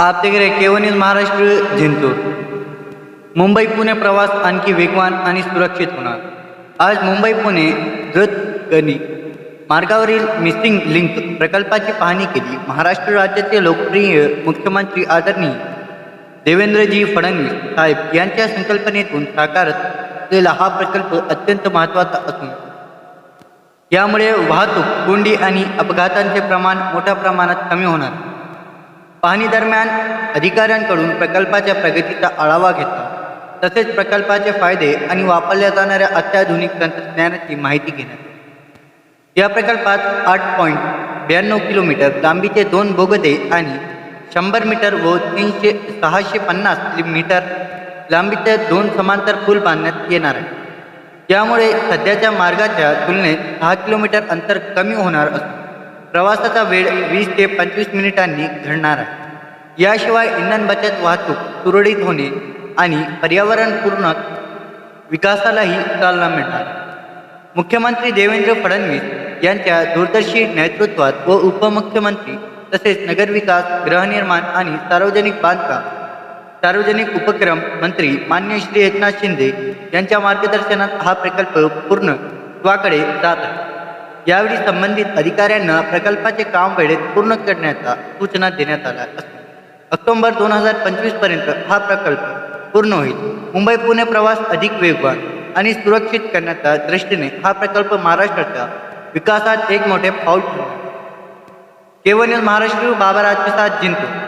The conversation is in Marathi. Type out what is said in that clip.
आप देख महाराष्ट्र जिंकतो मुंबई पुणे प्रवास आणखी वेगवान आणि सुरक्षित होणार। आज मुंबई पुणे द्रुतगणी मार्गावरील मिसिंग लिंक प्रकल्पाची पाहणी केली। महाराष्ट्र राज्याचे लोकप्रिय मुख्यमंत्री आदरणीय देवेंद्रजी फडणवीस साहेब यांच्या संकल्पनेतून साकारत असलेला हा प्रकल्प अत्यंत महत्त्वाचा असून यामुळे वाहतूक कोंडी आणि अपघातांचे प्रमाण मोठ्या प्रमाणात कमी होणार. पाहणी दरम्यान अधिकाऱ्यांकडून प्रकल्पाच्या प्रगतीचा आढावा घेतला. तसेच प्रकल्पाचे फायदे आणि वापरल्या जाणाऱ्या अत्याधुनिक तंत्रज्ञानाची माहिती घेण्यात या प्रकल्पात आठ पॉईंट ब्याण्णव किलोमीटर लांबीचे दोन बोगदे आणि शंभर मीटर व तीनशे सहाशे पन्नास मीटर लांबीचे दोन समांतर पूल बांधण्यात येणार आहे त्यामुळे सध्याच्या मार्गाच्या तुलनेत सहा किलोमीटर अंतर कमी होणार असून प्रवासाचा वेळ वीस ते पंचवीस मिनिटांनी घडणार आहे. याशिवाय इंधन बचत वाहतूक सुरळीत होणे आणि पर्यावरणपूर्ण विकासालाही चालना मिळणार. मुख्यमंत्री देवेंद्र फडणवीस यांच्या दूरदर्शी नेतृत्वात व उपमुख्यमंत्री तसेच नगरविकास गृहनिर्माण आणि सार्वजनिक बांधकाम सार्वजनिक उपक्रम मंत्री मान्य श्री एकनाथ शिंदे यांच्या मार्गदर्शनात हा प्रकल्प पूर्ण त्वाकडे जात आहे. यावेळी संबंधित अधिकाऱ्यांना प्रकल्पाचे काम वेळेत पूर्ण करण्याचा सूचना देण्यात आल्या ऑक्टोंबर दोन हजार पंचवीसपर्यंत हा प्रकल्प पूर्ण होईल. मुंबई पुणे प्रवास अधिक वेगवान आणि सुरक्षित करण्याच्या दृष्टीने हा प्रकल्प महाराष्ट्राच्या विकासात एक मोठे पाऊल ठरणार केवळ महाराष्ट्र बाबा राज्य जिंकतो